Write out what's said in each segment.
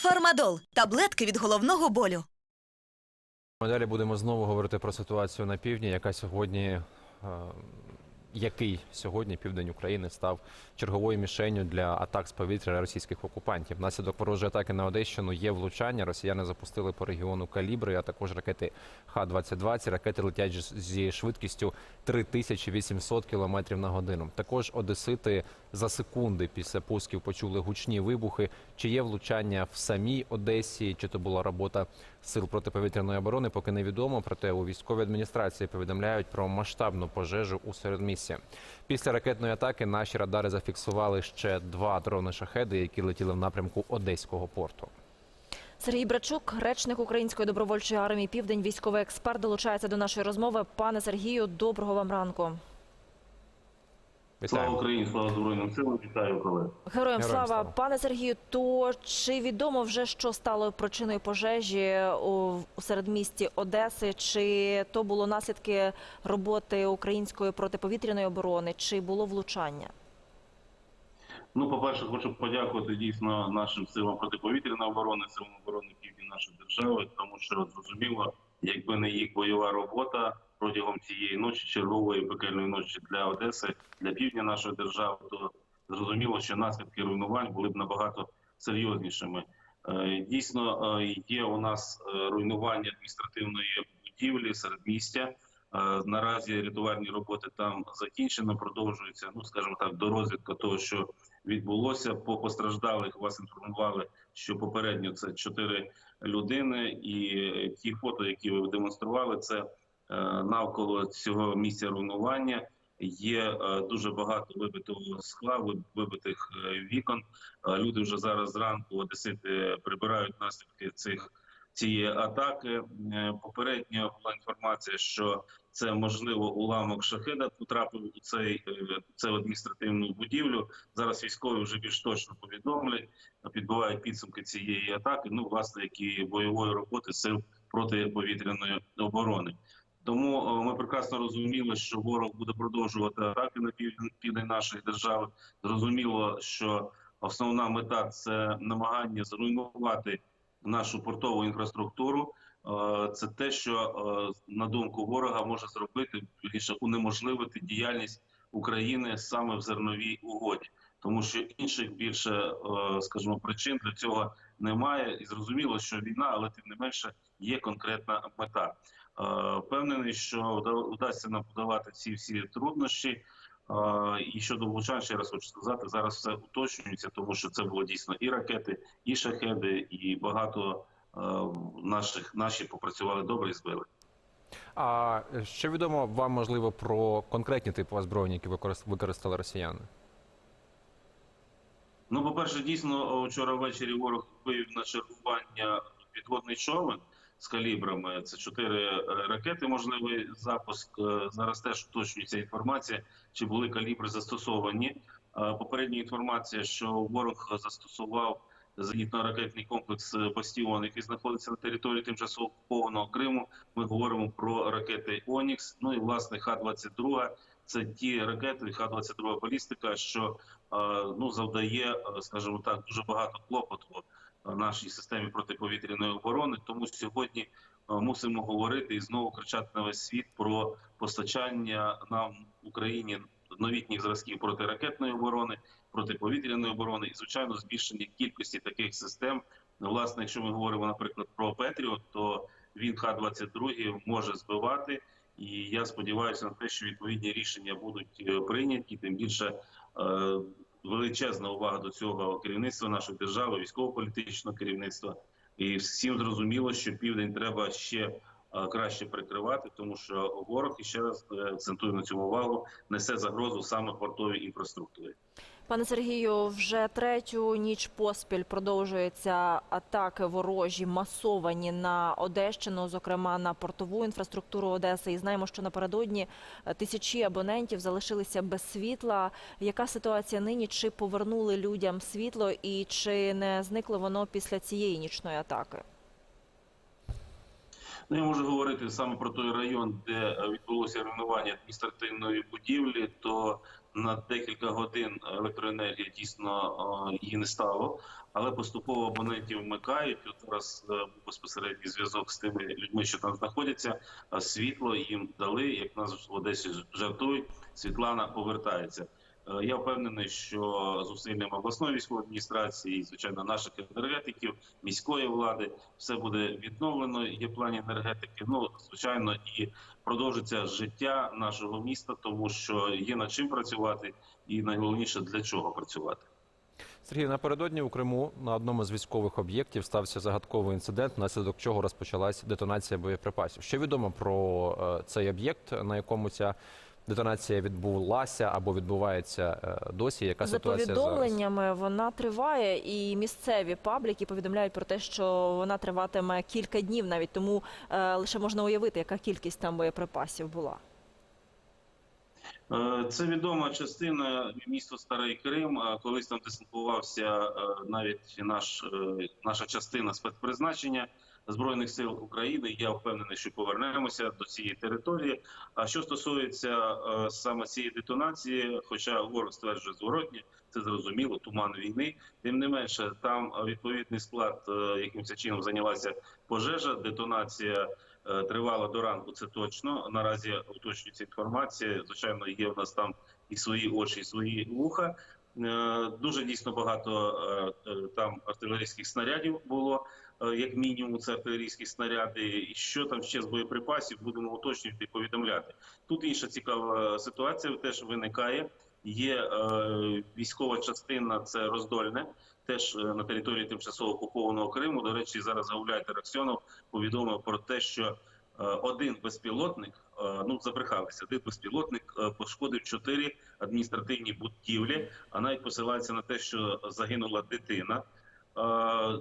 Фармадол таблетки від головного болю. Ми Далі будемо знову говорити про ситуацію на півдні, яка сьогодні, е, який сьогодні південь України став черговою мішенню для атак з повітря російських окупантів. Внаслідок ворожої атаки на Одещину є влучання. Росіяни запустили по регіону калібри, а також ракети Х-22. Ці ракети летять зі швидкістю 3800 км на годину. Також одесити за секунди після пусків почули гучні вибухи. Чи є влучання в самій Одесі, чи то була робота сил протиповітряної оборони, поки невідомо. Проте у військовій адміністрації повідомляють про масштабну пожежу у середмісті. Після ракетної атаки наші радари зафіксували ще два дрони шахеди, які летіли в напрямку Одеського порту. Сергій Брачук, речник Української добровольчої армії Південь, військовий експерт, долучається до нашої розмови. Пане Сергію, доброго вам ранку. Слава Україні, слава Збройним силам, вітаю колег. Героям Героям слава. слава. пане Сергію. То чи відомо вже що стало причиною пожежі у, у середмісті Одеси? Чи то було наслідки роботи української протиповітряної оборони? Чи було влучання? Ну, по-перше, хочу подякувати дійсно нашим силам протиповітряної оборони, силам оборони півдня нашої держави, тому що зрозуміло, якби не їх бойова робота протягом цієї ночі, чергової пекельної ночі для Одеси, для півдня нашої держави, то зрозуміло, що наслідки руйнувань були б набагато серйознішими. Е, Дійсно, е, є у нас е, руйнування адміністративної будівлі середмістя. Е, Наразі рятувальні роботи там закінчено, продовжуються. Ну скажімо так, до розвідка того, що відбулося. По постраждалих вас інформували, що попередньо це чотири людини, і ті фото, які ви демонстрували, це навколо цього місця руйнування. Є е, дуже багато вибитого скла, вибитих е, вікон. Е, Люди вже зараз зранку одесити прибирають наслідки цих цієї атаки. Е, Попередньо була інформація, що це можливо уламок шахеда потрапив у цей е, цю адміністративну будівлю. Зараз військові вже більш точно повідомлять, підбивають підсумки цієї атаки. Ну, власне, як і бойової роботи сил протиповітряної оборони. Тому е, ми прекрасно розуміли, що ворог буде продовжувати атаки на південь, нашої держави. Зрозуміло, що основна мета це намагання зруйнувати нашу портову інфраструктуру. Е, Це те, що е, на думку ворога може зробити унеможливити діяльність України саме в зерновій угоді, тому що інших більше, скажімо, причин для цього немає. І зрозуміло, що війна, але тим не менше є конкретна мета. Е, Впевнений, що вдасться нам подолати ці всі труднощі. Е, І щодо влучань, ще раз хочу сказати, зараз все уточнюється, тому що це було дійсно і ракети, і шахеди, і багато е, наших наші попрацювали добре і збили. А що відомо вам можливо про конкретні типи озброєння, які використали росіяни? Ну, по-перше, дійсно, вчора ввечері ворог вивів на чергування підводний човен з калібрами. Це чотири е, ракети, можливий запуск. Е, Зараз теж уточнюється інформація, чи були калібри застосовані. Е, Попередня інформація, що ворог застосував зенітно-ракетний комплекс «Бастіон», який знаходиться на території тимчасово окупованого Криму. Ми говоримо про ракети Онікс. Ну і власне Х-22 – це ті ракети, Х-22 балістика, що ну завдає, скажімо так, дуже багато клопоту е, нашій системі протиповітряної оборони. Тому сьогодні е, мусимо говорити і знову кричати на весь світ про постачання нам в Україні новітніх зразків протиракетної оборони, протиповітряної оборони і звичайно збільшення кількості таких систем. Ну, власне, якщо ми говоримо, наприклад, про Петріот, то він Х-22 може збивати. І я сподіваюся на те, що відповідні рішення будуть е, прийняті. Тим більше е, величезна увага до цього керівництва нашої держави, військово-політичного керівництва. І всім зрозуміло, що південь треба ще е, краще прикривати, тому що ворог і ще раз е, акцентую на цьому увагу, несе загрозу саме портовій інфраструктурі. Пане Сергію, вже третю ніч поспіль продовжуються атаки ворожі масовані на Одещину, зокрема на портову інфраструктуру Одеси. І знаємо, що напередодні е, тисячі абонентів залишилися без світла. Яка ситуація нині? Чи повернули людям світло, і чи не зникло воно після цієї нічної атаки? Ну, я можу говорити саме про той район, де е, відбулося руйнування адміністративної будівлі. То на декілька годин електроенергія дійсно е, її не стало, але поступово абонентів вмикають. От зараз е, безпосередній зв'язок з тими людьми, що там знаходяться. Світло їм дали, як нас в Одесі жартують. Світлана повертається. Е, Я впевнений, що зусиллями обласної військової адміністрації, звичайно, наших енергетиків, міської влади, все буде відновлено. Є плані енергетики. Ну звичайно, і продовжиться життя нашого міста, тому що є над чим працювати, і найголовніше для чого працювати. Сергій, напередодні у Криму на одному з військових об'єктів стався загадковий інцидент, внаслідок чого розпочалась детонація боєприпасів. Що відомо про е, цей об'єкт, на якому ця детонація відбулася або відбувається е, досі? Яка За ситуація зараз? повідомленнями вона триває, і місцеві пабліки повідомляють про те, що вона триватиме кілька днів, навіть тому е, лише можна уявити, яка кількість там боєприпасів була. Е, Це відома частина міста Старий Крим. Е, Колись там дислокувався навіть наш наша частина спецпризначення збройних сил України. Я впевнений, що повернемося до цієї території. А що стосується е, саме цієї детонації, хоча ворог стверджує зворотні, це зрозуміло, туман війни. Тим не менше, там відповідний склад, е, якимось чином зайнялася пожежа, детонація. Е, Тривала до ранку, це точно. Наразі уточнюється інформація. Звичайно, є в нас там і свої очі, і свої вуха. Е, Дуже дійсно багато е, е, там артилерійських снарядів було, як мінімум, це артилерійські снаряди. І що там ще з боєприпасів, будемо уточнювати і повідомляти. Тут інша цікава ситуація теж виникає. Є е, військова частина, це роздольне, теж е, на території тимчасово окупованого Криму. До речі, зараз Гауляйте Раксьонов повідомив про те, що е, один безпілотник, е, ну забрехалися, один безпілотник е, пошкодив чотири адміністративні будівлі, а навіть посилається на те, що загинула дитина. Е,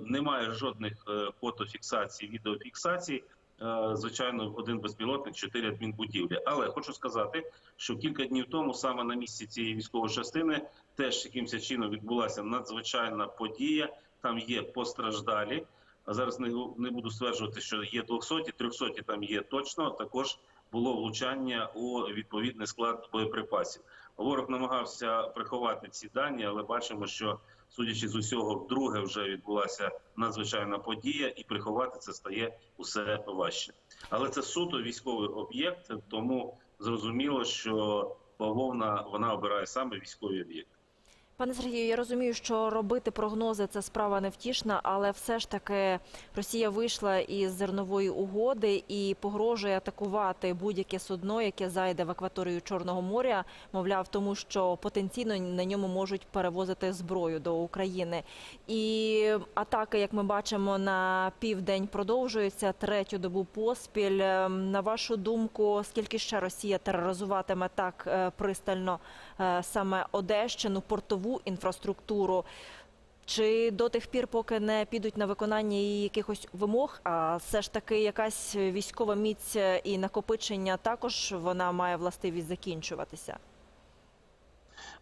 Немає жодних е, фотофіксацій, відеофіксацій. Е, Звичайно, один безпілотник, чотири адмінбудівлі. Але хочу сказати, що кілька днів тому саме на місці цієї військової частини теж якимось чином відбулася надзвичайна подія. Там є постраждалі. Зараз не, не буду стверджувати, що є 200, 300 там є точно. Також було влучання у відповідний склад боєприпасів. Ворог намагався приховати ці дані, але бачимо, що судячи з усього, вдруге вже відбулася надзвичайна подія, і приховати це стає усе важче. Але це суто військовий об'єкт, тому зрозуміло, що бавовна вона обирає саме військові об'єкти. Пане Сергію, я розумію, що робити прогнози це справа невтішна, але все ж таки Росія вийшла із зернової угоди і погрожує атакувати будь-яке судно, яке зайде в акваторію Чорного моря, мовляв, тому що потенційно на ньому можуть перевозити зброю до України. І атаки, як ми бачимо, на південь продовжуються третю добу поспіль. Ем, На вашу думку, скільки ще Росія тероризуватиме так е, пристально саме Одещину, портову інфраструктуру? Чи до тих пір, поки не підуть на виконання її якихось вимог, а все ж таки якась військова міць і накопичення також вона має властивість закінчуватися?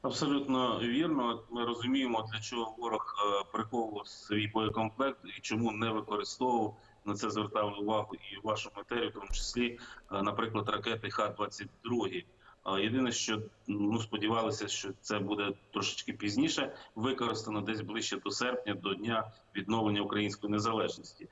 Абсолютно вірно. Ми розуміємо, для чого ворог е, приховував свій боєкомплект і чому не використовував. На це звертали увагу і в вашому в тому числі, е, наприклад, ракети Х-22. Єдине, що ну сподівалися, що це буде трошечки пізніше використано, десь ближче до серпня, до дня відновлення української незалежності.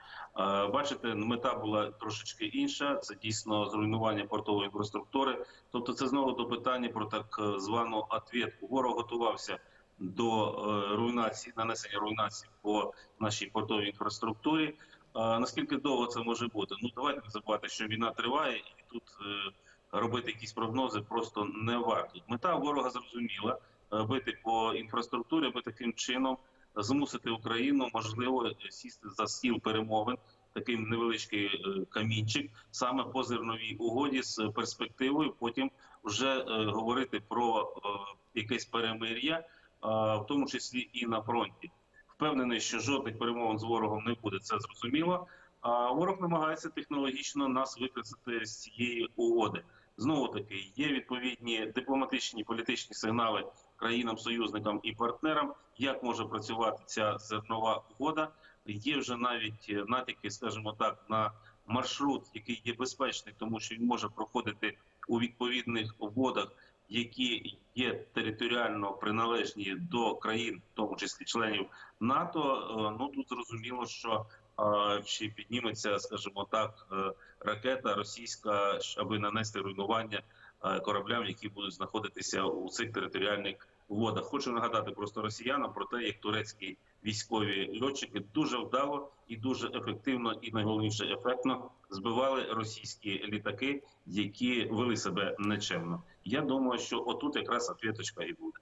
Бачите, мета була трошечки інша. Це дійсно зруйнування портової інфраструктури. Тобто, це знову до питання про так е, звану ответку. Ворог готувався до е, руйнації, нанесення руйнації по нашій портовій інфраструктурі. Наскільки довго це може бути? Ну давайте не забувати, що війна триває, і тут е, робити якісь прогнози просто не варто. Мета ворога зрозуміла е, бити по інфраструктурі, аби таким чином змусити Україну можливо сісти за стіл перемовин. Такий невеличкий е, камінчик саме по зерновій угоді з перспективою. Потім вже е, говорити про якесь перемир'я, в тому числі і на фронті. Впевнений, що жодних перемовин з ворогом не буде. Це зрозуміло. А ворог намагається технологічно нас викреслити з цієї угоди. Знову таки є відповідні дипломатичні політичні сигнали країнам, союзникам і партнерам, як може працювати ця зернова угода. Є вже навіть е, натяки, скажімо так, на маршрут, який є безпечний, тому що він може проходити у відповідних водах які є територіально приналежні до країн, в тому числі членів НАТО. е, Ну тут зрозуміло, що чи підніметься, скажімо так, е, ракета російська, аби нанести руйнування е, кораблям, які будуть знаходитися у цих територіальних водах. Хочу нагадати просто росіянам про те, як турецькі військові льотчики дуже вдало і дуже ефективно, і найголовніше ефектно збивали російські літаки, які вели себе нечемно. Я думаю, що отут якраз ответочка і буде.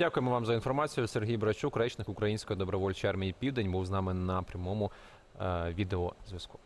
Дякуємо вам за інформацію. Сергій Брачук, речник Української добровольчої армії Південь, був з нами на прямому е, відеозв'язку.